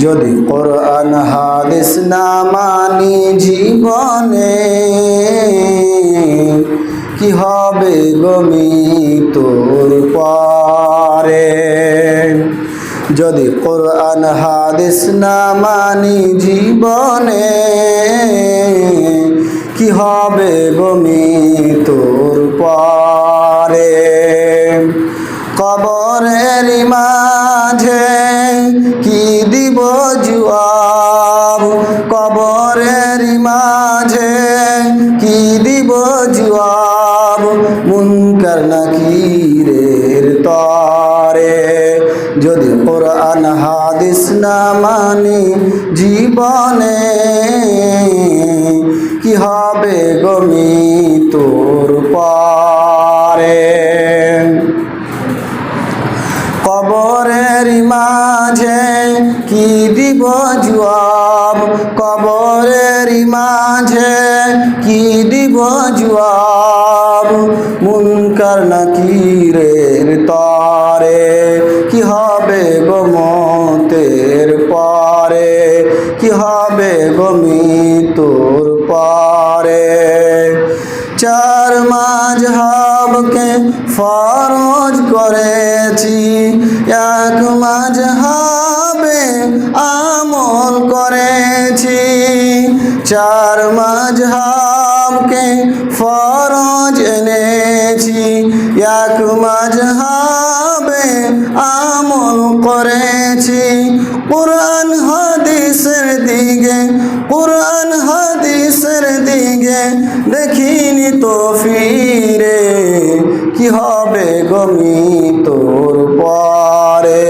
যদি কোরআন, হাদিস না মানি জীবনে, কি হবে গমি তোর পারে? যদি কোরআন, হাদিস না মানি জীবনে, কি হবে গমি তোর মাঝে কি দিব জুয়াব কবরের মাঝে কি দিব জুয়াব মুনকার নাকিরের তরে। যদি কোরআন, হাদিস না মানি জীবনে, কি হবে গমি তোর পারে? মাঝে কি দিব জবাব? কবরের মাঝে কি দিব জবাব? মুনকার নাকিরের তরে? কি হবে গমতের পরে? কি হবে গমি তোর পরে? চার মাঝহাবকে ফরজ করেছি। এক মাঝহাবে আমল করেছি। চার মাঝহাবকে ফরজ এনেছি। এক মাঝহাবে আমল করেছি। কি হবে গমি তোর পরে?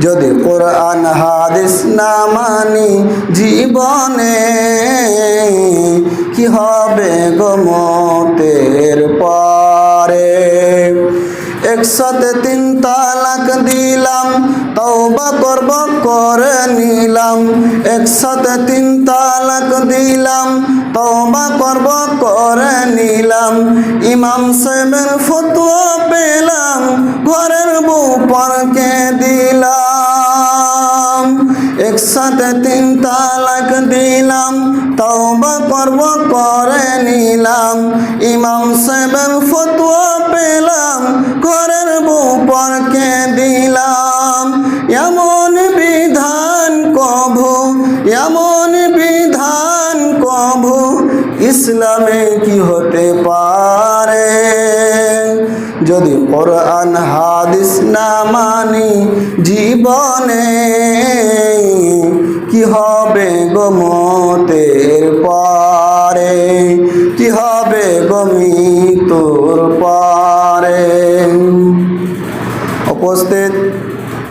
যদি কোরআন, হাদিস না মানি জীবনে, কি হবে গমতের পরে? একসাথে দিলাম, তওবা করব, করে নিলাম। একসাথে তিন তালাক দিলাম, তওবা করব, করে নিলাম। ইমাম সাহেবের ফতোয়া পেলাম, ঘরের বউ দিলাম। একসাথে তিন তালাক দিলাম, তওবা করব, করে নিলাম। ইমাম সাহেবের ফতোয়া ইসলামে কি হতে পারে? যদি কোরআন, হাদিস না মানি জীবনে, কি হবে গোমতের পারে? কি হবে গমি তোর